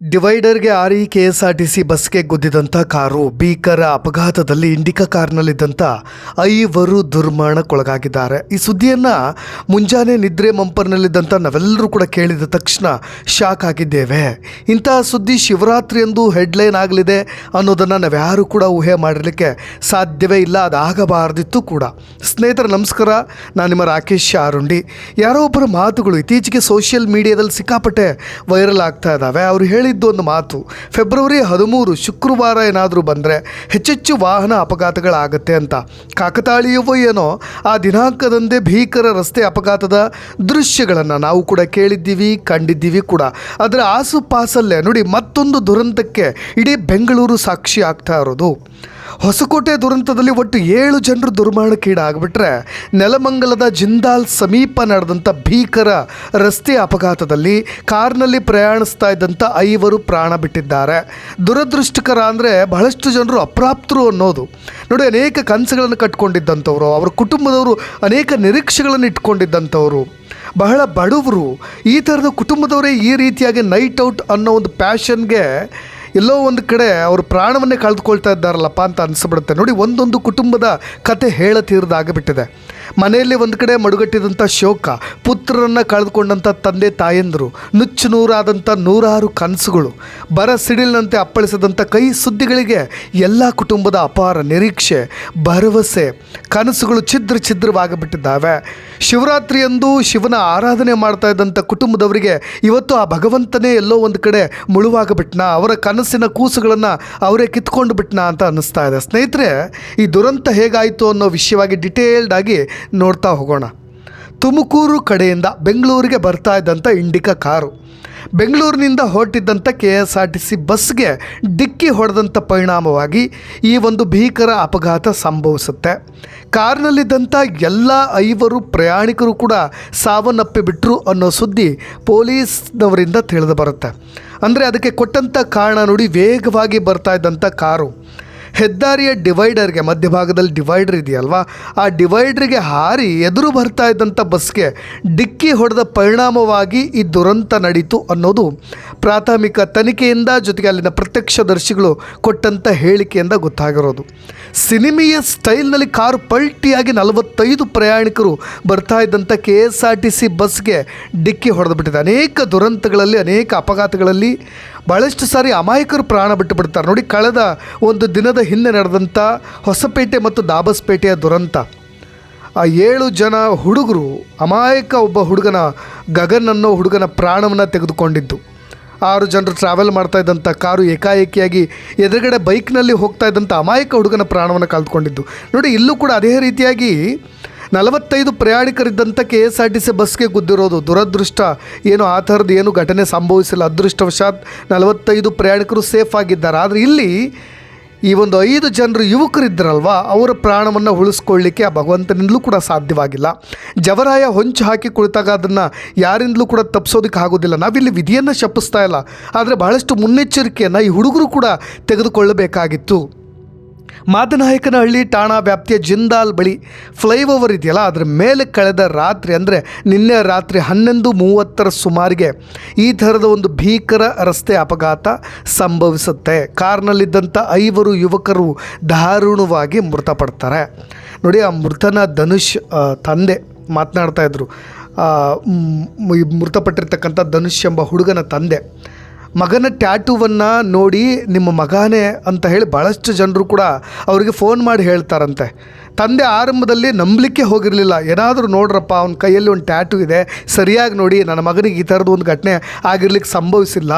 ಡಿವೈಡರ್ಗೆ ಆರಿ K S R T C ಬಸ್ಗೆ ಗುದ್ದಿದಂಥ car, ಭೀಕರ ಅಪಘಾತದಲ್ಲಿ ಇಂಡಿಕಾ ಕಾರ್ನಲ್ಲಿದ್ದಂಥ ಐವರು ದುರ್ಮರಣಕ್ಕೊಳಗಾಗಿದ್ದಾರೆ. ಈ ಸುದ್ದಿಯನ್ನು ಮುಂಜಾನೆ ನಿದ್ರೆ ಮಂಪರ್ನಲ್ಲಿದ್ದಂಥ ನಾವೆಲ್ಲರೂ ಕೂಡ ಕೇಳಿದ ತಕ್ಷಣ ಶಾಕ್ ಆಗಿದ್ದೇವೆ. ಇಂತಹ ಸುದ್ದಿ ಶಿವರಾತ್ರಿ ಎಂದು ಹೆಡ್ಲೈನ್ ಆಗಲಿದೆ ಅನ್ನೋದನ್ನು ನಾವ್ಯಾರೂ ಕೂಡ ಊಹೆ ಮಾಡಿರಲಿಕ್ಕೆ ಸಾಧ್ಯವೇ ಇಲ್ಲ, ಅದಾಗಬಾರದಿತ್ತು ಕೂಡ. ಸ್ನೇಹಿತರೆ, ನಮಸ್ಕಾರ. ನಾನು ನಿಮ್ಮ ರಾಕೇಶ್ ಆರುಂಡಿ ಯಾರೋ ಒಬ್ಬರ ಮಾತುಗಳು ಇತ್ತೀಚೆಗೆ ಸೋಷಿಯಲ್ ಮೀಡಿಯಾದಲ್ಲಿ ಸಿಕ್ಕಾಪಟ್ಟೆ ವೈರಲ್ ಆಗ್ತಾ ಇದ್ದಾವೆ ಅವರು ಹೇಳಿದ್ದು ಒಂದು ಮಾತು, ಫೆಬ್ರವರಿ ಹದಿಮೂರು ಶುಕ್ರವಾರ ಏನಾದರೂ ಬಂದರೆ ಹೆಚ್ಚೆಚ್ಚು ವಾಹನ ಅಪಘಾತಗಳಾಗತ್ತೆ ಅಂತ. ಕಾಕತಾಳೀಯವೋ ಏನೋ, ಆ ದಿನಾಂಕದಂದೇ ಭೀಕರ ರಸ್ತೆ ಅಪಘಾತದ ದೃಶ್ಯಗಳನ್ನು ನಾವು ಕೂಡ ಕೇಳಿದ್ದೀವಿ, ಕಂಡಿದ್ದೀವಿ ಕೂಡ. ಅದರ ಆಸುಪಾಸಲ್ಲೇ ನೋಡಿ ಮತ್ತೊಂದು ದುರಂತಕ್ಕೆ ಇಡೀ ಬೆಂಗಳೂರು ಸಾಕ್ಷಿ ಆಗ್ತಾ ಇರೋದು. ಹೊಸಕೋಟೆ ದುರಂತದಲ್ಲಿ ಒಟ್ಟು ಏಳು ಜನರು ದುರ್ಮರಣಕ್ಕೀಡಾಗ್ಬಿಟ್ರೆ ನೆಲಮಂಗಲದ ಜಿಂದಾಲ್ ಸಮೀಪ ನಡೆದಂಥ ಭೀಕರ ರಸ್ತೆ ಅಪಘಾತದಲ್ಲಿ ಕಾರ್ನಲ್ಲಿ ಪ್ರಯಾಣಿಸ್ತಾ ಇದ್ದಂಥ ಐವರು ಪ್ರಾಣ ಬಿಟ್ಟಿದ್ದಾರೆ. ದುರದೃಷ್ಟಕರ ಅಂದರೆ ಬಹಳಷ್ಟು ಜನರು ಅಪ್ರಾಪ್ತರು ಅನ್ನೋದು. ನೋಡಿ, ಅನೇಕ ಕನಸುಗಳನ್ನು ಕಟ್ಕೊಂಡಿದ್ದಂಥವ್ರು, ಅವರ ಕುಟುಂಬದವರು ಅನೇಕ ನಿರೀಕ್ಷೆಗಳನ್ನು ಇಟ್ಕೊಂಡಿದ್ದಂಥವ್ರು. ಬಹಳ ಬಡವರು. ಈ ಥರದ ಕುಟುಂಬದವರೇ ಈ ರೀತಿಯಾಗಿ ನೈಟ್ ಔಟ್ ಅನ್ನೋ ಒಂದು ಪ್ಯಾಷನ್ಗೆ ಎಲ್ಲೋ ಒಂದು ಕಡೆ ಅವರು ಪ್ರಾಣವನ್ನೇ ಕಳೆದುಕೊಳ್ತಾ ಇದ್ದಾರಲ್ಲಪ್ಪ ಅಂತ ಅನಿಸ್ಬಿಡುತ್ತೆ. ನೋಡಿ ಒಂದೊಂದು ಕುಟುಂಬದ ಕತೆ ಹೇಳತೀರದಾಗಿಬಿಟ್ಟಿದೆ. ಮನೆಯಲ್ಲಿ ಒಂದು ಕಡೆ ಮಡುಗಟ್ಟಿದಂಥ ಶೋಕ, ಪುತ್ರರನ್ನು ಕಳೆದುಕೊಂಡಂಥ ತಂದೆ ತಾಯಂದರು ನುಚ್ಚು ನೂರಾದಂಥ ನೂರಾರು ಕನಸುಗಳು, ಬರ ಸಿಡಿಲಿನಂತೆ ಅಪ್ಪಳಿಸಿದಂಥ ಕೈ ಸುದ್ದಿಗಳಿಗೆ ಎಲ್ಲ ಕುಟುಂಬದ ಅಪಾರ ನಿರೀಕ್ಷೆ, ಭರವಸೆ, ಕನಸುಗಳು ಛಿದ್ರ ಛಿದ್ರವಾಗಿಬಿಟ್ಟಿದ್ದಾವೆ. ಶಿವರಾತ್ರಿಯಂದು ಶಿವನ ಆರಾಧನೆ ಮಾಡ್ತಾ ಇದ್ದಂಥ ಕುಟುಂಬದವರಿಗೆ ಇವತ್ತು ಆ ಭಗವಂತನೇ ಎಲ್ಲೋ ಒಂದು ಕಡೆ ಮುಳುವಾಗಬಿಟ್ನ, ಅವರ ಕನಸಿನ ಕೂಸುಗಳನ್ನು ಅವರೇ ಕಿತ್ಕೊಂಡು ಬಿಟ್ನಾ ಅಂತ ಅನ್ನಿಸ್ತಾ ಇದೆ. ಸ್ನೇಹಿತರೆ, ಈ ದುರಂತ ಹೇಗಾಯಿತು ಅನ್ನೋ ವಿಷಯವಾಗಿ ಡಿಟೇಲ್ಡ್ ಆಗಿ ನೋಡ್ತಾ ಹೋಗೋಣ. ತುಮಕೂರು ಕಡೆಯಿಂದ ಬೆಂಗಳೂರಿಗೆ ಬರ್ತಾ ಇದ್ದಂಥ ಇಂಡಿಕಾ ಕಾರು. ಬೆಂಗಳೂರಿನಿಂದ ಹೊರಟಿದ್ದಂಥ K S R T C ಬಸ್ಗೆ ಡಿಕ್ಕಿ ಹೊಡೆದಂಥ ಪರಿಣಾಮವಾಗಿ ಈ ಒಂದು ಭೀಕರ ಅಪಘಾತ ಸಂಭವಿಸುತ್ತೆ. ಕಾರ್ನಲ್ಲಿದ್ದಂಥ ಎಲ್ಲ ಐವರು ಪ್ರಯಾಣಿಕರು ಕೂಡ ಸಾವನ್ನಪ್ಪಿಬಿಟ್ರು ಅನ್ನೋ ಸುದ್ದಿ ಪೊಲೀಸ್ನವರಿಂದ ತಿಳಿದು ಬರುತ್ತೆ. ಅಂದರೆ ಅದಕ್ಕೆ ಕೊಟ್ಟಂಥ ಕಾರಣ ನೋಡಿ, ವೇಗವಾಗಿ ಬರ್ತಾ ಇದ್ದಂಥ ಕಾರು. ಹೆದ್ದಾರಿಯ ಡಿವೈಡರ್ಗೆ ಮಧ್ಯಭಾಗದಲ್ಲಿ ಡಿವೈಡರ್ ಇದೆಯಲ್ವಾ? ಆ ಡಿವೈಡರ್ಗೆ ಹಾರಿ ಎದುರು ಬರ್ತಾ ಇದ್ದಂಥ ಬಸ್ಗೆ ಡಿಕ್ಕಿ ಹೊಡೆದ ಪರಿಣಾಮವಾಗಿ ಈ ದುರಂತ ನಡೀತು ಅನ್ನೋದು ಪ್ರಾಥಮಿಕ ತನಿಖೆಯಿಂದ ಜೊತೆಗೆ ಅಲ್ಲಿನ ಪ್ರತ್ಯಕ್ಷದರ್ಶಿಗಳು ಕೊಟ್ಟಂಥ ಹೇಳಿಕೆಯಿಂದ ಗೊತ್ತಾಗಿರೋದು. ಸಿನಿಮೆಯ ಸ್ಟೈಲ್ನಲ್ಲಿ ಕಾರು ಪಲ್ಟಿಯಾಗಿ ನಲವತ್ತೈದು ಪ್ರಯಾಣಿಕರು ಬರ್ತಾ ಇದ್ದಂಥ K S R T C ಬಸ್ಗೆ ಡಿಕ್ಕಿ ಹೊಡೆದು ಬಿಟ್ಟಿದೆ ಅನೇಕ ದುರಂತಗಳಲ್ಲಿ, ಅನೇಕ ಅಪಘಾತಗಳಲ್ಲಿ ಭಾಳಷ್ಟು ಸಾರಿ ಅಮಾಯಕರು ಪ್ರಾಣ ಬಿಟ್ಟು ಬಿಡ್ತಾರೆ ನೋಡಿ, ಕಳೆದ ಒಂದು ದಿನದ ಹಿಂದೆ ನಡೆದಂಥ ಹೊಸಪೇಟೆ ಮತ್ತು ದಾಬಸ್ಪೇಟೆಯ ದುರಂತ. ಆ ಏಳು ಜನ ಹುಡುಗರು, ಅಮಾಯಕ ಒಬ್ಬ ಹುಡುಗನ ಗಗನ್ ಅನ್ನೋ ಹುಡುಗನ ಪ್ರಾಣವನ್ನು ತೆಗೆದುಕೊಂಡಿದ್ದು. ಆರು ಜನರು ಟ್ರಾವೆಲ್ ಮಾಡ್ತಾ ಇದ್ದಂಥ ಕಾರು ಏಕಾಏಕಿಯಾಗಿ ಎದುರುಗಡೆ ಬೈಕ್ನಲ್ಲಿ ಹೋಗ್ತಾ ಇದ್ದಂಥ ಅಮಾಯಕ ಹುಡುಗನ ಪ್ರಾಣವನ್ನು ಕಳೆದುಕೊಂಡಿದ್ದು. ನೋಡಿ, ಇಲ್ಲೂ ಕೂಡ ಅದೇ ರೀತಿಯಾಗಿ ನಲವತ್ತೈದು ಪ್ರಯಾಣಿಕರಿದ್ದಂಥ K S R T C ಬಸ್ಗೆ ಗುದ್ದಿರೋದು ದುರದೃಷ್ಟ. ಏನು ಆ ಥರದ್ದು ಏನು ಘಟನೆ ಸಂಭವಿಸಿಲ್ಲ. ಅದೃಷ್ಟವಶಾತ್ ನಲವತ್ತೈದು ಪ್ರಯಾಣಿಕರು ಸೇಫ್ ಆಗಿದ್ದಾರೆ. ಆದರೆ ಇಲ್ಲಿ ಈ ಒಂದು ಐದು ಜನರು ಯುವಕರಿದ್ದರಲ್ವಾ ಅವರ ಪ್ರಾಣವನ್ನು ಉಳಿಸ್ಕೊಳ್ಳಿಕ್ಕೆ ಆ ಭಗವಂತನಿಂದಲೂ ಕೂಡ ಸಾಧ್ಯವಾಗಿಲ್ಲ. ಜವರಾಯ ಹೊಂಚು ಹಾಕಿ ಕುಳಿತಾಗ ಅದನ್ನು ಯಾರಿಂದಲೂ ಕೂಡ ತಪ್ಪಿಸೋದಕ್ಕೆ ಆಗೋದಿಲ್ಲ. ನಾವಿಲ್ಲಿ ವಿಧಿಯನ್ನು ಶಪಿಸ್ತಾ ಇಲ್ಲ. ಆದರೆ ಬಹಳಷ್ಟು ಮುನ್ನೆಚ್ಚರಿಕೆಯನ್ನು ಈ ಹುಡುಗರು ಕೂಡ ತೆಗೆದುಕೊಳ್ಳಬೇಕಾಗಿತ್ತು. ಮಾದನಾಯಕನಹಳ್ಳಿ ಠಾಣಾ ವ್ಯಾಪ್ತಿಯ ಜಿಂದಾಲ್ ಬಳಿ ಫ್ಲೈಓವರ್ ಇದೆಯಲ್ಲ, ಅದರ ಮೇಲೆ ಕಳೆದ ರಾತ್ರಿ, ಅಂದರೆ ನಿನ್ನೆ ರಾತ್ರಿ ಹನ್ನೊಂದು ಮೂವತ್ತರ ಸುಮಾರಿಗೆ ಈ ಥರದ ಒಂದು ಭೀಕರ ರಸ್ತೆ ಅಪಘಾತ ಸಂಭವಿಸುತ್ತೆ. ಕಾರ್ನಲ್ಲಿದ್ದಂಥ ಐವರು ಯುವಕರು ದಾರುಣವಾಗಿ ಮೃತಪಡ್ತಾರೆ. ನೋಡಿ, ಆ ಮೃತನ ಧನುಷ್ ತಂದೆ ಮಾತನಾಡ್ತಾಯಿದ್ರು ಮೃತಪಟ್ಟಿರ್ತಕ್ಕಂಥ ಧನುಷ್ ಎಂಬ ಹುಡುಗನ ತಂದೆ. ಮಗನ ಟ್ಯಾಟೂವನ್ನು ನೋಡಿ ನಿಮ್ಮ ಮಗನೇ ಅಂತ ಹೇಳಿ ಭಾಳಷ್ಟು ಜನರು ಕೂಡ ಅವರಿಗೆ ಫೋನ್ ಮಾಡಿ ಹೇಳ್ತಾರಂತೆ. ತಂದೆ ಆರಂಭದಲ್ಲಿ ನಂಬಲಿಕ್ಕೆ ಹೋಗಿರಲಿಲ್ಲ. ಏನಾದರೂ ನೋಡ್ರಪ್ಪ, ಅವನ ಕೈಯಲ್ಲಿ ಒಂದು ಟ್ಯಾಟೂ ಇದೆ. ಸರಿಯಾಗಿ ನೋಡಿ, ನನ್ನ ಮಗನಿಗೆ ಈ ಥರದ್ದು ಒಂದು ಘಟನೆ ಆಗಿರ್ಲಿಕ್ಕೆ ಸಂಭವಿಸಿಲ್ಲ.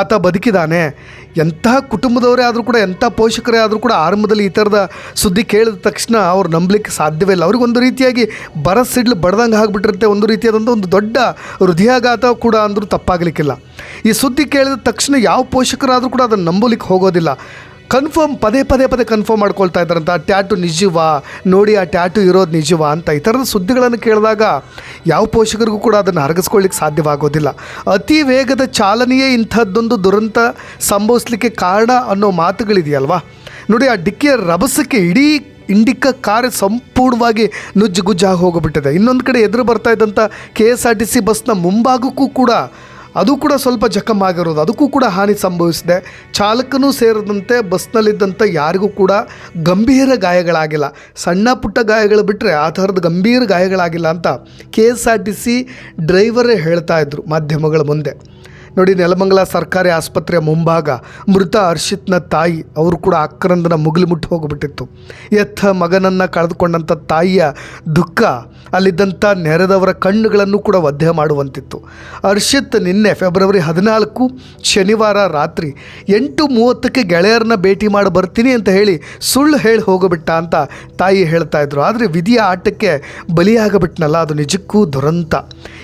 ಆತ ಬದುಕಿದ್ದಾನೆ ಎಂತಹ ಕುಟುಂಬದವರೇ ಆದರೂ ಕೂಡ, ಎಂಥ ಪೋಷಕರೇ ಆದರೂ ಕೂಡ ಆರಂಭದಲ್ಲಿ ಈ ಥರದ ಸುದ್ದಿ ಕೇಳಿದ ತಕ್ಷಣ ಅವ್ರು ನಂಬಲಿಕ್ಕೆ ಸಾಧ್ಯವೇ ಇಲ್ಲ. ಅವ್ರಿಗೆ ರೀತಿಯಾಗಿ ಬರ ಸಿಡ್ಲು ಬಡ್ದಂಗೆ ಆಗಿಬಿಟ್ಟಿರುತ್ತೆ. ಒಂದು ರೀತಿಯಾದಂಥ ಒಂದು ದೊಡ್ಡ ಹೃದಯಾಘಾತ ಕೂಡ ಅಂದರೂ ತಪ್ಪಾಗಲಿಕ್ಕಿಲ್ಲ. ಈ ಸುದ್ದಿ ಕೇಳಿದ ತಕ್ಷಣ ಯಾವ ಪೋಷಕರಾದರೂ ಕೂಡ ಅದನ್ನು ನಂಬಲಿಕ್ಕೆ ಹೋಗೋದಿಲ್ಲ. ಕನ್ಫರ್ಮ್, ಪದೇ ಪದೇ ಪದೇ ಕನ್ಫರ್ಮ್ ಮಾಡ್ಕೊಳ್ತಾ ಇದ್ದಾರಂತ ಟ್ಯಾಟು ನಿಜವಾ? ನೋಡಿ, ಆ ಟ್ಯಾಟು ಇರೋದು ನಿಜವಾ ಅಂತ ಈ ಥರದ ಸುದ್ದಿಗಳನ್ನು ಕೇಳಿದಾಗ ಯಾವ ಪೋಷಕರಿಗೂ ಕೂಡ ಅದನ್ನು ಅರಗಿಸ್ಕೊಳ್ಳಿಕ್ಕೆ ಸಾಧ್ಯವಾಗೋದಿಲ್ಲ. ಅತಿ ವೇಗದ ಚಾಲನೆಯೇ ಇಂಥದ್ದೊಂದು ದುರಂತ ಸಂಭವಿಸಲಿಕ್ಕೆ ಕಾರಣ ಅನ್ನೋ ಮಾತುಗಳಿದೆಯಲ್ವಾ? ನೋಡಿ, ಆ ಡಿಕ್ಕಿಯ ರಭಸಕ್ಕೆ ಇಡೀ ಇಂಡಿಕಾ ಕಾರ್ ಸಂಪೂರ್ಣವಾಗಿ ನುಜ್ಜುಗುಜ್ಜಾಗಿ ಹೋಗಿಬಿಟ್ಟಿದೆ. ಇನ್ನೊಂದು ಕಡೆ ಎದುರು ಬರ್ತಾ ಇದ್ದಂಥ K S R T C ಬಸ್ನ ಮುಂಭಾಗಕ್ಕೂ ಕೂಡ ಅದು ಕೂಡ ಸ್ವಲ್ಪ ಜಖಮ್ ಆಗಿರೋದು. ಅದಕ್ಕೂ ಕೂಡ ಹಾನಿ ಸಂಭವಿಸಿದೆ. ಚಾಲಕನೂ ಸೇರಿದಂತೆ ಬಸ್ನಲ್ಲಿದ್ದಂಥ ಯಾರಿಗೂ ಕೂಡ ಗಂಭೀರ ಗಾಯಗಳಾಗಿಲ್ಲ. ಸಣ್ಣ ಪುಟ್ಟ ಗಾಯಗಳು ಬಿಟ್ಟರೆ ಆ ಥರದ ಗಂಭೀರ ಗಾಯಗಳಾಗಿಲ್ಲ ಅಂತ K S R T C ಡ್ರೈವರೇ ಹೇಳ್ತಾ ಇದ್ರು ಮಾಧ್ಯಮಗಳ ಮುಂದೆ. ನೋಡಿ, ನೆಲಮಂಗಲ ಸರ್ಕಾರಿ ಆಸ್ಪತ್ರೆಯ ಮುಂಭಾಗ ಮೃತ ಹರ್ಷಿತ್ನ ತಾಯಿ. ಅವರು ಕೂಡ ಅಕ್ರಂದನ ಮುಗಿಲು ಮುಟ್ಟಿ ಹೋಗಿಬಿಟ್ಟಿತ್ತು. ಎತ್ತ ಮಗನನ್ನು ಕಳೆದುಕೊಂಡಂಥ ತಾಯಿಯ ದುಃಖ ಅಲ್ಲಿದ್ದಂಥ ನೆರೆದವರ ಕಣ್ಣುಗಳನ್ನು ಕೂಡ ಒದ್ದೆ ಮಾಡುವಂತಿತ್ತು. ಹರ್ಷಿತ್ ನಿನ್ನೆ ಫೆಬ್ರವರಿ ಹದಿನಾಲ್ಕು, ಶನಿವಾರ ರಾತ್ರಿ ಎಂಟು ಮೂವತ್ತಕ್ಕೆ ಗೆಳೆಯರನ್ನ ಭೇಟಿ ಮಾಡಿ ಬರ್ತೀನಿ ಅಂತ ಹೇಳಿ ಸುಳ್ಳು ಹೇಳಿ ಹೋಗಿಬಿಟ್ಟ ಅಂತ ತಾಯಿ ಹೇಳ್ತಾ ಇದ್ರು. ಆದರೆ ವಿಧಿಯ ಆಟಕ್ಕೆ ಬಲಿಯಾಗಬಿಟ್ನಲ್ಲ, ಅದು ನಿಜಕ್ಕೂ ದುರಂತ.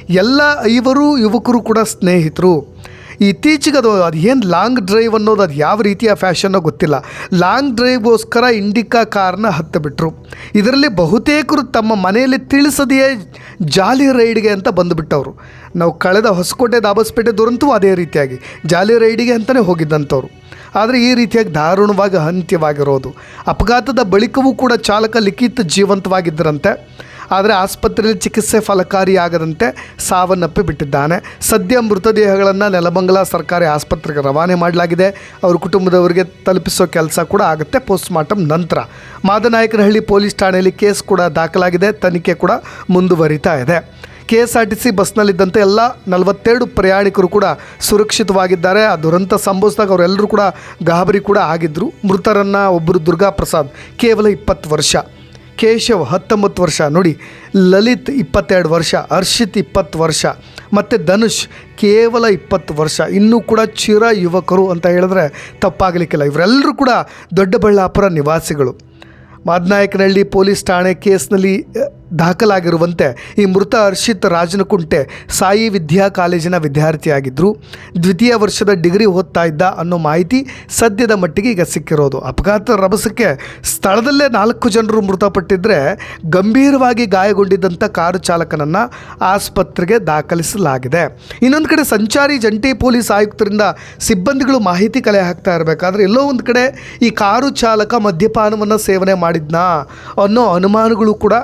ಎಲ್ಲ ಐವರು ಯುವಕರು ಕೂಡ ಸ್ನೇಹಿತರು. ಇತ್ತೀಚೆಗೆ ಅದು ಅದು ಏನು ಲಾಂಗ್ ಡ್ರೈವ್ ಅನ್ನೋದು ಅದು ಯಾವ ರೀತಿಯ ಫ್ಯಾಷನ್ನೋ ಗೊತ್ತಿಲ್ಲ. ಲಾಂಗ್ ಡ್ರೈವ್ಗೋಸ್ಕರ ಇಂಡಿಕಾ ಕಾರನ್ನ ಹತ್ತಿಬಿಟ್ರು. ಇದರಲ್ಲಿ ಬಹುತೇಕರು ತಮ್ಮ ಮನೆಯಲ್ಲಿ ತಿಳಿಸದೆಯೇ ಜಾಲಿ ರೈಡ್ಗೆ ಅಂತ ಬಂದುಬಿಟ್ಟವರು. ನಾವು ಕಳೆದ ಹೊಸಕೋಟೆ ದಾಬಸ್ಪೇಟೆ ದುರಂತೂ ಅದೇ ರೀತಿಯಾಗಿ ಜಾಲಿ ರೈಡಿಗೆ ಅಂತಲೇ ಹೋಗಿದ್ದಂಥವ್ರು. ಆದರೆ ಈ ರೀತಿಯಾಗಿ ದಾರುಣವಾಗಿ ಅಂತ್ಯವಾಗಿರೋದು. ಅಪಘಾತದ ಬಳಿಕವೂ ಕೂಡ ಚಾಲಕ ಲಿಖಿತ ಜೀವಂತವಾಗಿದ್ದರಂತೆ. ಆದರೆ ಆಸ್ಪತ್ರೆಯಲ್ಲಿ ಚಿಕಿತ್ಸೆ ಫಲಕಾರಿಯಾಗದಂತೆ ಸಾವನ್ನಪ್ಪಿ ಬಿಟ್ಟಿದ್ದಾನೆ. ಸದ್ಯ ಮೃತದೇಹಗಳನ್ನು ನೆಲಮಂಗಲ ಸರ್ಕಾರಿ ಆಸ್ಪತ್ರೆಗೆ ರವಾನೆ ಮಾಡಲಾಗಿದೆ. ಅವ್ರ ಕುಟುಂಬದವರಿಗೆ ತಲುಪಿಸೋ ಕೆಲಸ ಕೂಡ ಆಗುತ್ತೆ ಪೋಸ್ಟ್ಮಾರ್ಟಮ್ ನಂತರ. ಮಾದನಾಯಕನಹಳ್ಳಿ ಪೊಲೀಸ್ ಠಾಣೆಯಲ್ಲಿ ಕೇಸ್ ಕೂಡ ದಾಖಲಾಗಿದೆ. ತನಿಖೆ ಕೂಡ ಮುಂದುವರಿತಾ ಇದೆ. K S R T C ಬಸ್ನಲ್ಲಿದ್ದಂತೆ ಎಲ್ಲ ನಲವತ್ತೆರಡು ಪ್ರಯಾಣಿಕರು ಕೂಡ ಸುರಕ್ಷಿತವಾಗಿದ್ದಾರೆ. ಆ ದುರಂತ ಸಂಭವಿಸಿದಾಗ ಅವರೆಲ್ಲರೂ ಕೂಡ ಗಾಬರಿ ಕೂಡ ಆಗಿದ್ದರು ಮೃತರನ್ನು ಒಬ್ಬರು ದುರ್ಗಾ ಪ್ರಸಾದ್ ಕೇವಲ ಇಪ್ಪತ್ತು ವರ್ಷ. ಕೇಶವ್ ಹತ್ತೊಂಬತ್ತು ವರ್ಷ, ನೋಡಿ, ಲಲಿತ್ ಇಪ್ಪತ್ತೆರಡು ವರ್ಷ, ಹರ್ಷಿತ್ ಇಪ್ಪತ್ತು ವರ್ಷ, ಮತ್ತು ಧನುಷ್ ಕೇವಲ ಇಪ್ಪತ್ತು ವರ್ಷ. ಇನ್ನೂ ಕೂಡ ಚಿರ ಯುವಕರು ಅಂತ ಹೇಳಿದ್ರೆ ತಪ್ಪಾಗಲಿಕ್ಕಿಲ್ಲ. ಇವರೆಲ್ಲರೂ ಕೂಡ ದೊಡ್ಡಬಳ್ಳಾಪುರ ನಿವಾಸಿಗಳು. ಮಾದನಾಯಕನಹಳ್ಳಿ ಪೊಲೀಸ್ ಠಾಣೆ ಕೇಸ್ನಲ್ಲಿ ದಾಖಲಾಗಿರುವಂತೆ ಈ ಮೃತ ಹರ್ಷಿತ್ ರಾಜನಕುಂಟೆ ಸಾಯಿ ವಿದ್ಯಾ ಕಾಲೇಜಿನ ವಿದ್ಯಾರ್ಥಿಯಾಗಿದ್ದರು ದ್ವಿತೀಯ ವರ್ಷದ ಡಿಗ್ರಿ ಓದ್ತಾ ಇದ್ದ ಅನ್ನೋ ಮಾಹಿತಿ ಸದ್ಯದ ಮಟ್ಟಿಗೆ ಈಗ ಸಿಕ್ಕಿರೋದು. ಅಪಘಾತ ರಭಸಕ್ಕೆ ಸ್ಥಳದಲ್ಲೇ ನಾಲ್ಕು ಜನರು ಮೃತಪಟ್ಟಿದ್ದರೆ ಗಂಭೀರವಾಗಿ ಗಾಯಗೊಂಡಿದ್ದಂಥ ಕಾರು ಚಾಲಕನನ್ನು ಆಸ್ಪತ್ರೆಗೆ ದಾಖಲಿಸಲಾಗಿದೆ. ಇನ್ನೊಂದು ಕಡೆ ಸಂಚಾರಿ ಜಂಟಿ ಪೊಲೀಸ್ ಆಯುಕ್ತರಿಂದ ಸಿಬ್ಬಂದಿಗಳು ಮಾಹಿತಿ ಕಲೆ ಹಾಕ್ತಾ ಇರಬೇಕಾದ್ರೆ ಎಲ್ಲೋ ಒಂದು ಕಡೆ ಈ ಕಾರು ಚಾಲಕ ಮದ್ಯಪಾನವನ್ನು ಸೇವನೆ ಮಾಡಿದ್ನಾ ಅನ್ನೋ ಅನುಮಾನಗಳು ಕೂಡ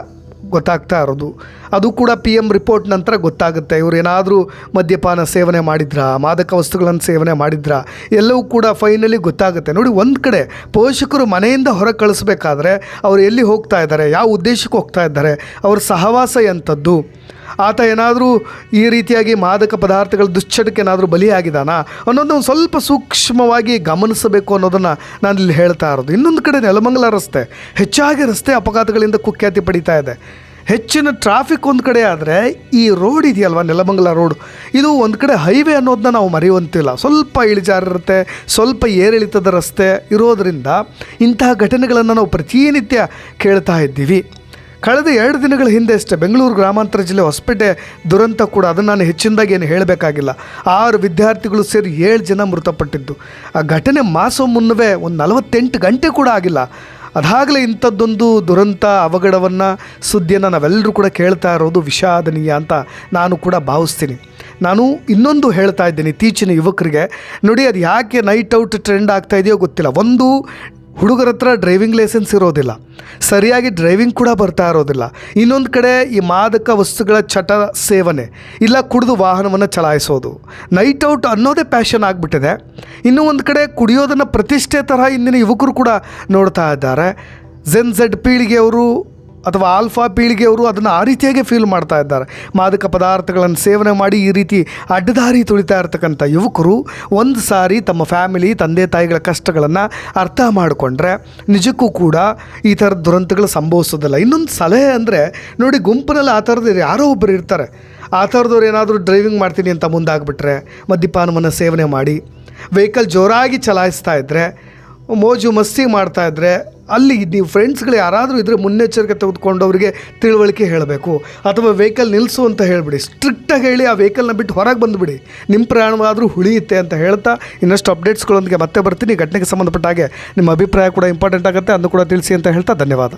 ಗೊತ್ತಾಗ್ತಾ ಇರೋದು. ಅದು ಕೂಡ ಪಿ ಎಂ ರಿಪೋರ್ಟ್ ನಂತರ ಗೊತ್ತಾಗುತ್ತೆ. ಇವರು ಏನಾದರೂ ಮದ್ಯಪಾನ ಸೇವನೆ ಮಾಡಿದ್ರಾ? ಮಾದಕ ವಸ್ತುಗಳನ್ನು ಸೇವನೆ ಮಾಡಿದ್ರಾ? ಎಲ್ಲವೂ ಕೂಡ ಫೈನಲಿ ಗೊತ್ತಾಗುತ್ತೆ. ನೋಡಿ, ಒಂದು ಕಡೆ ಪೋಷಕರು ಮನೆಯಿಂದ ಹೊರ ಕಳಿಸ್ಬೇಕಾದ್ರೆ ಅವರು ಎಲ್ಲಿ ಹೋಗ್ತಾ ಇದ್ದಾರೆ? ಯಾವ ಉದ್ದೇಶಕ್ಕೆ ಹೋಗ್ತಾ ಇದ್ದಾರೆ? ಅವ್ರ ಸಹವಾಸ ಎಂಥದ್ದು ಆತ ಏನಾದರೂ ಈ ರೀತಿಯಾಗಿ ಮಾದಕ ಪದಾರ್ಥಗಳ ದುಶ್ಚಟಕ್ಕೆ ಏನಾದರೂ ಬಲಿಯಾಗಿದ್ದಾನಾ ಅನ್ನೋದನ್ನ ಒಂದು ಸ್ವಲ್ಪ ಸೂಕ್ಷ್ಮವಾಗಿ ಗಮನಿಸಬೇಕು ಅನ್ನೋದನ್ನು ನಾನು ಇಲ್ಲಿ ಹೇಳ್ತಾ ಇರೋದು. ಇನ್ನೊಂದು ಕಡೆ ನೆಲಮಂಗಲ ರಸ್ತೆ, ಹೆಚ್ಚಾಗಿ ರಸ್ತೆ ಅಪಘಾತಗಳಿಂದ ಕುಖ್ಯಾತಿ ಪಡೀತಾ ಇದೆ. ಹೆಚ್ಚಿನ ಟ್ರಾಫಿಕ್ ಒಂದು ಕಡೆ ಆದರೆ ಈ ರೋಡ್ ಇದೆಯಲ್ವ ನೆಲಮಂಗಲ ರೋಡ್? ಇದು ಒಂದು ಕಡೆ ಹೈವೇ ಅನ್ನೋದನ್ನ ನಾವು ಮರೆಯುವಂತಿಲ್ಲ. ಸ್ವಲ್ಪ ಇಳಿಜಾರಿರುತ್ತೆ ಸ್ವಲ್ಪ ಏರಿಳಿತದ ರಸ್ತೆ ಇರೋದರಿಂದ ಇಂತಹ ಘಟನೆಗಳನ್ನು ನಾವು ಪ್ರತಿನಿತ್ಯ ಕೇಳ್ತಾ ಇದ್ದೀವಿ. ಕಳೆದ ಎರಡು ದಿನಗಳ ಹಿಂದೆ ಅಷ್ಟೇ ಬೆಂಗಳೂರು ಗ್ರಾಮಾಂತರ ಜಿಲ್ಲೆ ಹೊಸಪೇಟೆ ದುರಂತ ಕೂಡ ಅದನ್ನು ನಾನು ಹೆಚ್ಚಿನದಾಗಿ ಏನು ಹೇಳಬೇಕಾಗಿಲ್ಲ. ಆರು ವಿದ್ಯಾರ್ಥಿಗಳು ಸೇರಿ ಏಳು ಜನ ಮೃತಪಟ್ಟಿದ್ದು. ಆ ಘಟನೆ ಮಾಸೋ ಮುನ್ನವೇ ಒಂದು ನಲವತ್ತೆಂಟು ಗಂಟೆ ಕೂಡ ಆಗಿಲ್ಲ. ಅದಾಗಲೇ ಇಂಥದ್ದೊಂದು ದುರಂತ ಅವಘಡವನ್ನು ಸುದ್ದಿಯನ್ನು ನಾವೆಲ್ಲರೂ ಕೂಡ ಕೇಳ್ತಾ ಇರೋದು ವಿಷಾದನೀಯ ಅಂತ ನಾನು ಕೂಡ ಭಾವಿಸ್ತೀನಿ. ನಾನು ಇನ್ನೊಂದು ಹೇಳ್ತಾ ಇದ್ದೀನಿ ಇತ್ತೀಚಿನ ಯುವಕರಿಗೆ. ನೋಡಿ ಅದು ಯಾಕೆ ನೈಟ್ ಔಟ್ ಟ್ರೆಂಡ್ ಆಗ್ತಾ ಇದೆಯೋ ಗೊತ್ತಿಲ್ಲ. ಒಂದು ಹುಡುಗರ ಹತ್ರ ಡ್ರೈವಿಂಗ್ ಲೈಸೆನ್ಸ್ ಇರೋದಿಲ್ಲ. ಸರಿಯಾಗಿ ಡ್ರೈವಿಂಗ್ ಕೂಡ ಬರ್ತಾ ಇರೋದಿಲ್ಲ. ಇನ್ನೊಂದು ಕಡೆ ಈ ಮಾದಕ ವಸ್ತುಗಳ ಚಟ ಸೇವನೆ, ಇಲ್ಲ ಕುಡಿದು ವಾಹನವನ್ನು ಚಲಾಯಿಸೋದು. ನೈಟ್ ಔಟ್ ಅನ್ನೋದೇ ಪ್ಯಾಷನ್ ಆಗಿಬಿಟ್ಟಿದೆ. ಇನ್ನೂ ಒಂದು ಕಡೆ ಕುಡಿಯೋದನ್ನು ಪ್ರತಿಷ್ಠೆ ತರಹ ಇಂದಿನ ಯುವಕರು ಕೂಡ ನೋಡ್ತಾ ಇದ್ದಾರೆ. ಜೆನ್ ಝೆಡ್ ಪೀಳಿಗೆಯವರು ಅಥವಾ ಆಲ್ಫಾ ಪೀಳಿಗೆಯವರು ಅದನ್ನು ಆ ರೀತಿಯಾಗಿ ಫೀಲ್ ಮಾಡ್ತಾ ಇದ್ದಾರೆ. ಮಾದಕ ಪದಾರ್ಥಗಳನ್ನು ಸೇವನೆ ಮಾಡಿ ಈ ರೀತಿ ಅಡ್ಡದಾರಿ ತುಳಿತಾ ಇರ್ತಕ್ಕಂಥ ಯುವಕರು ಒಂದು ಸಾರಿ ತಮ್ಮ ಫ್ಯಾಮಿಲಿ ತಂದೆ, ತಾಯಿಗಳ ಕಷ್ಟಗಳನ್ನು ಅರ್ಥ ಮಾಡಿಕೊಂಡ್ರೆ ನಿಜಕ್ಕೂ ಕೂಡ ಈ ಥರದ ದುರಂತಗಳು ಸಂಭವಿಸೋದಿಲ್ಲ. ಇನ್ನೊಂದು ಸಲಹೆ ಅಂದರೆ ನೋಡಿ ಗುಂಪಿನಲ್ಲಿ ಆ ಥರದ್ದು ಯಾರೋ ಒಬ್ಬರು ಇರ್ತಾರೆ. ಆ ಥರದವ್ರು ಏನಾದರೂ ಡ್ರೈವಿಂಗ್ ಮಾಡ್ತೀನಿ ಅಂತ ಮುಂದಾಗ್ಬಿಟ್ರೆ ಮದ್ಯಪಾನವನ್ನು ಸೇವನೆ ಮಾಡಿ ವೆಹಿಕಲ್ ಜೋರಾಗಿ ಚಲಾಯಿಸ್ತಾ ಇದ್ದರೆ ಮೋಜು ಮಸ್ತಿ ಮಾಡ್ತಾ ಇದ್ದರೆ ಅಲ್ಲಿ ನೀವು ಫ್ರೆಂಡ್ಸ್ಗಳು ಯಾರಾದರೂ ಇದ್ದರೆ ಮುನ್ನೆಚ್ಚರಿಕೆ ತೆಗೆದುಕೊಂಡು ಅವರಿಗೆ ತಿಳುವಳಿಕೆ ಹೇಳಬೇಕು. ಅಥವಾ ವೆಹಿಕಲ್ ನಿಲ್ಲಿಸು ಅಂತ ಹೇಳಿಬಿಡಿ. ಸ್ಟ್ರಿಕ್ಟಾಗಿ ಹೇಳಿ ಆ ವೆಹಿಕಲ್ನ ಬಿಟ್ಟು ಹೊರಗೆ ಬಂದುಬಿಡಿ. ನಿಮ್ಮ ಪ್ರಯಾಣವಾದರೂ ಉಳಿಯುತ್ತೆ ಅಂತ ಹೇಳ್ತಾ ಇನ್ನಷ್ಟು ಅಪ್ಡೇಟ್ಸ್ಗಳೊಂದಿಗೆ ಮತ್ತೆ ಬರ್ತೀನಿ. ಘಟನೆಗೆ ಸಂಬಂಧಪಟ್ಟ ಹಾಗೆ ನಿಮ್ಮ ಅಭಿಪ್ರಾಯ ಕೂಡ ಇಂಪಾರ್ಟೆಂಟ್ ಆಗುತ್ತೆ. ಅದನ್ನು ಕೂಡ ತಿಳಿಸಿ ಅಂತ ಹೇಳ್ತಾ ಧನ್ಯವಾದ.